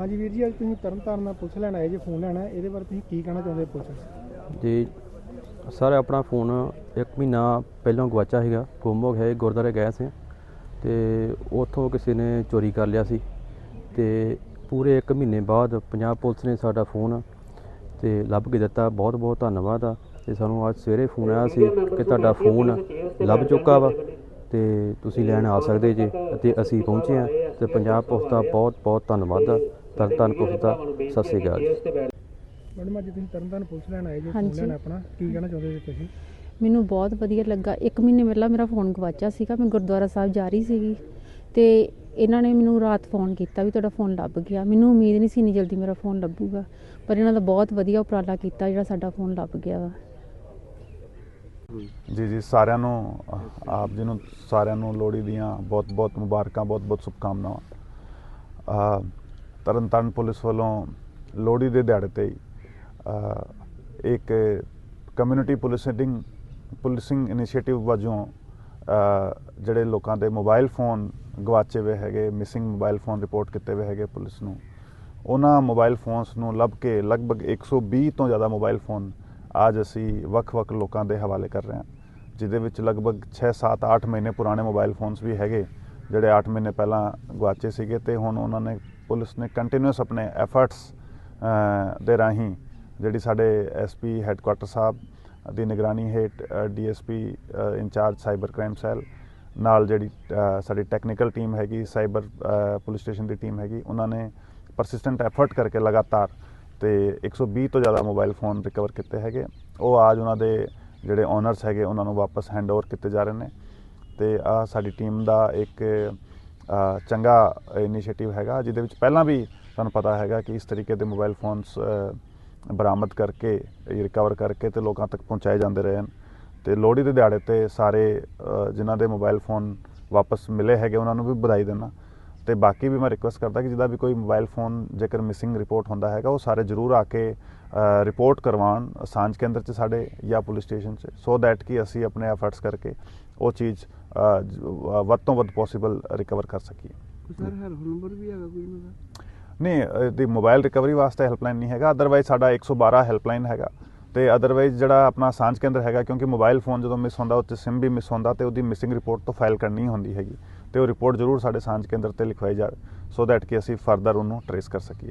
ਹਾਂਜੀ ਵੀਰ ਜੀ ਅੱਜ ਤੁਸੀਂ ਤਰਨਤਾਰਨ ਨਾਲ ਪੁਲਿਸ ਲੈਣ ਆਏ ਜੇ ਫੋਨ ਲੈਣਾ ਇਹਦੇ ਬਾਰੇ ਤੁਸੀਂ ਕੀ ਕਹਿਣਾ ਚਾਹੁੰਦੇ ਪੁਲਿਸ ਨੂੰ? ਜੀ ਸਰ ਆਪਣਾ ਫੋਨ ਇੱਕ ਮਹੀਨਾ ਪਹਿਲਾਂ ਗਵਾਚਾ ਸੀਗਾ ਗੁੰਮ ਹੋ ਗਿਆ ਸੀ, ਗੁਰਦੁਆਰੇ ਗਏ ਸੀ। ਤੇ ਉੱਥੋਂ ਕਿਸੇ ਨੇ ਚੋਰੀ ਕਰ ਲਿਆ ਸੀ। ਤੇ ਪੂਰੇ 1 ਮਹੀਨੇ ਬਾਅਦ ਪੰਜਾਬ ਪੁਲਿਸ ਨੇ ਸਾਡਾ ਫੋਨ ਤੇ ਲੱਭ ਕੇ ਦਿੱਤਾ। ਬਹੁਤ ਬਹੁਤ ਧੰਨਵਾਦ ਆ। ਤੇ ਸਾਨੂੰ ਅੱਜ ਸਵੇਰੇ ਫੋਨ ਆਇਆ ਸੀ ਕਿ ਤੁਹਾਡਾ ਫੋਨ ਲੱਭ ਚੁੱਕਾ ਵਾ ਤੇ ਤੁਸੀਂ ਲੈਣ ਆ ਸਕਦੇ ਜੇ ਅਤੇ ਅਸੀਂ ਪਹੁੰਚੇ ਆ ਤੇ ਪੰਜਾਬ ਪੁਲਿਸ ਦਾ ਬਹੁਤ ਬਹੁਤ ਧੰਨਵਾਦ ਆ। ਤਰਨਤਾਰਨ ਪੁਲਿਸ ਦਾ ਸਤਿ ਸ਼੍ਰੀ ਅਕਾਲ ਜੀ। ਮੈਡਮ ਅੱਜ ਤੁਸੀਂ ਤਰਨਤਾਰਨ ਪੁਲਿਸ ਲੈਣ ਆਏ ਜੇ ਫੋਨ ਹਾਂਜੀ। ਲੈਣਾ ਆਪਣਾ। ਕੀ ਕਹਿਣਾ ਚਾਹੁੰਦੇ ਜੀ ਤੁਸੀਂ? ਮੈਨੂੰ ਬਹੁਤ ਵਧੀਆ ਲੱਗਾ। ਇੱਕ ਮਹੀਨੇ ਪਹਿਲਾਂ ਮੇਰਾ ਫੋਨ ਗਵਾਚਿਆ ਸੀਗਾ। ਮੈਂ ਗੁਰਦੁਆਰਾ ਸਾਹਿਬ ਜਾ ਰਹੀ ਸੀਗੀ ਤੇ ਇਹਨਾਂ ਨੇ ਮੈਨੂੰ ਰਾਤ ਫੋਨ ਕੀਤਾ ਵੀ ਤੁਹਾਡਾ ਫੋਨ ਲੱਭ ਗਿਆ। ਮੈਨੂੰ ਉਮੀਦ ਨਹੀਂ ਸੀ ਇੰਨੀ ਜਲਦੀ ਮੇਰਾ ਫੋਨ ਲੱਭੂਗਾ ਪਰ ਇਹਨਾਂ ਦਾ ਬਹੁਤ ਵਧੀਆ ਉਪਰਾਲਾ ਕੀਤਾ ਜਿਹੜਾ ਸਾਡਾ ਫੋਨ ਲੱਭ ਗਿਆ ਵਾ। ਜੀ ਜੀ ਸਾਰਿਆਂ ਨੂੰ ਆਪ ਜੀ ਨੂੰ ਸਾਰਿਆਂ ਨੂੰ ਲੋਹੜੀ ਦੀਆਂ ਬਹੁਤ ਬਹੁਤ ਮੁਬਾਰਕਾਂ ਬਹੁਤ ਬਹੁਤ ਸ਼ੁਭਕਾਮਨਾਵਾਂ। ਅ, ਤਰਨਤਾਰਨ ਪੁਲਿਸ ਵੱਲੋਂ ਲੋਹੜੀ ਦੇ ਦਿਹਾੜੇ ਤੇ ਇੱਕ ਕਮਿਊਨਿਟੀ ਪੁਲਿਸਿੰਗ ਪੁਲਿਸਿੰਗ ਇਨੀਸ਼ੀਏਟਿਵ ਵਜੋਂ ਜਿਹੜੇ ਲੋਕਾਂ ਦੇ ਮੋਬਾਈਲ ਫੋਨ ਗਵਾਚੇ ਹੋਏ ਹੈਗੇ ਮਿਸਿੰਗ ਮੋਬਾਈਲ ਫੋਨ ਰਿਪੋਰਟ ਕੀਤੇ ਹੋਏ ਹੈਗੇ ਪੁਲਿਸ ਨੂੰ, ਉਹਨਾਂ ਮੋਬਾਈਲ ਫੋਨਸ ਨੂੰ ਲੱਭ ਕੇ ਲਗਭਗ 120 ਤੋਂ ਜ਼ਿਆਦਾ ਮੋਬਾਈਲ ਫੋਨ ਅੱਜ ਅਸੀਂ ਵੱਖ-ਵੱਖ ਲੋਕਾਂ ਦੇ ਹਵਾਲੇ ਕਰ ਰਹੇ ਹਾਂ, ਜਿਹਦੇ ਵਿੱਚ ਲਗਭਗ 6 7 8 ਮਹੀਨੇ ਪੁਰਾਣੇ ਮੋਬਾਈਲ ਫੋਨਸ ਵੀ ਹੈਗੇ। ਜਿਹੜੇ 8 ਮਹੀਨੇ ਪਹਿਲਾਂ ਗਵਾਚੇ ਸੀਗੇ ਤੇ ਹੁਣ ਉਹਨਾਂ ਨੇ, ਪੁਲਿਸ ਨੇ ਕੰਟੀਨਿਊਸ ਆਪਣੇ ਐਫਰਟਸ ਦੇ ਰਾਹੀਂ ਜਿਹੜੀ ਸਾਡੇ ਐਸਪੀ ਹੈੱਡਕੁਆਟਰ ਸਾਹਿਬ ਦੀ ਨਿਗਰਾਨੀ ਹੇਠ DSP incharge cyber crime cell ਨਾਲ ਜਿਹੜੀ ਸਾਡੀ ਟੈਕਨੀਕਲ ਟੀਮ ਹੈਗੀ ਸਾਈਬਰ ਪੁਲਿਸ ਸਟੇਸ਼ਨ ਦੀ ਟੀਮ ਹੈਗੀ, ਉਹਨਾਂ ਨੇ ਪਰਸਿਸਟੈਂਟ ਐਫਰਟ ਕਰਕੇ ਲਗਾਤਾਰ ਤੇ 120 ਤੋਂ ਜ਼ਿਆਦਾ ਮੋਬਾਈਲ ਫੋਨ ਰਿਕਵਰ ਕੀਤੇ ਹੈਗੇ। ਉਹ ਆਜ ਉਹਨਾਂ ਦੇ ਜਿਹੜੇ ਓਨਰਸ ਹੈਗੇ, ਉਹਨਾਂ ਨੂੰ ਵਾਪਸ ਹੈਂਡਓਵਰ ਕੀਤੇ ਜਾ ਰਹੇ ਨੇ। ਤੇ ਆ ਸਾਡੀ ਟੀਮ ਦਾ ਇੱਕ ਚੰਗਾ ਇਨੀਸ਼ੀਏਟਿਵ ਹੈਗਾ, ਜਿਹਦੇ ਵਿੱਚ ਪਹਿਲਾਂ ਵੀ ਤੁਹਾਨੂੰ ਪਤਾ ਹੈਗਾ ਕਿ ਇਸ ਤਰੀਕੇ ਦੇ ਮੋਬਾਈਲ ਫੋਨਸ ਬਰਾਮਦ ਕਰਕੇ ਰਿਕਵਰ ਕਰਕੇ ਤੇ ਲੋਕਾਂ ਤੱਕ ਪਹੁੰਚਾਏ ਜਾਂਦੇ ਰਹੇ ਹਨ। ਤੇ ਲੋਹੜੀ ਦੇ ਦਿਹਾੜੇ ਤੇ ਸਾਰੇ ਜਿਨ੍ਹਾਂ ਦੇ ਮੋਬਾਈਲ ਫੋਨ ਵਾਪਸ ਮਿਲੇ ਹੈਗੇ, ਉਹਨਾਂ ਨੂੰ ਵੀ ਵਧਾਈ ਦੇਣਾ ਤੇ ਬਾਕੀ ਵੀ ਮੈਂ ਰਿਕੁਐਸਟ ਕਰਦਾ ਕਿ ਜਿਹਦਾ ਵੀ ਕੋਈ ਮੋਬਾਈਲ ਫੋਨ ਜੇਕਰ ਮਿਸਿੰਗ ਰਿਪੋਰਟ ਹੁੰਦਾ ਹੈਗਾ, ਉਹ ਸਾਰੇ ਜ਼ਰੂਰ ਆ ਕੇ ਰਿਪੋਰਟ ਕਰਵਾਉਣ, ਸਾਂਝ ਕੇਂਦਰ 'ਚ ਸਾਡੇ ਜਾਂ ਪੁਲਿਸ ਸਟੇਸ਼ਨ 'ਚ ਸੋ ਦੈਟ ਕਿ ਅਸੀਂ ਆਪਣੇ ਐਫਰਟਸ ਕਰਕੇ ਉਹ ਚੀਜ਼ ਵੱਧ ਤੋਂ ਵੱਧ ਪੋਸੀਬਲ ਰਿਕਵਰ ਕਰ ਸਕੀਏ। ਸਰ ਹੈਲਪ ਨੰਬਰ ਵੀ ਹੈਗਾ ਕੋਈ ਦਾ? ਨਹੀਂ ਦੀ ਮੋਬਾਈਲ ਰਿਕਵਰੀ ਵਾਸਤੇ ਹੈਲਪਲਾਈਨ ਨਹੀਂ ਹੈਗਾ ਅਦਰਵਾਈਜ਼ ਸਾਡਾ 112 ਹੈਲਪਲਾਈਨ ਹੈਗਾ। ਤੇ ਅਦਰਵਾਈਜ਼ ਜਿਹੜਾ ਆਪਣਾ ਸਾਂਝ ਕੇਂਦਰ ਹੈਗਾ ਕਿਉਂਕਿ ਮੋਬਾਈਲ ਫੋਨ ਜਦੋਂ ਮਿਸ ਹੁੰਦਾ ਉੱਤੇ ਸਿਮ ਵੀ ਮਿਸ ਹੁੰਦਾ ਤੇ ਉਹਦੀ ਮਿਸਿੰਗ ਰਿਪੋਰਟ ਤੋਂ ਫਾਈਲ ਕਰਨੀ ਹੁੰਦੀ ਹੈਗੀ। ਤੇ ਉਹ ਰਿਪੋਰਟ ਜ਼ਰੂਰ ਸਾਡੇ ਸਾਂਝ ਕੇਂਦਰ ਤੇ ਲਿਖਵਾਈ ਜਾਵੇ ਸੋ ਦੈਟ ਕਿ ਅਸੀਂ ਫਰਦਰ ਉਹਨੂੰ ਟਰੇਸ ਕਰ ਸਕੀਏ।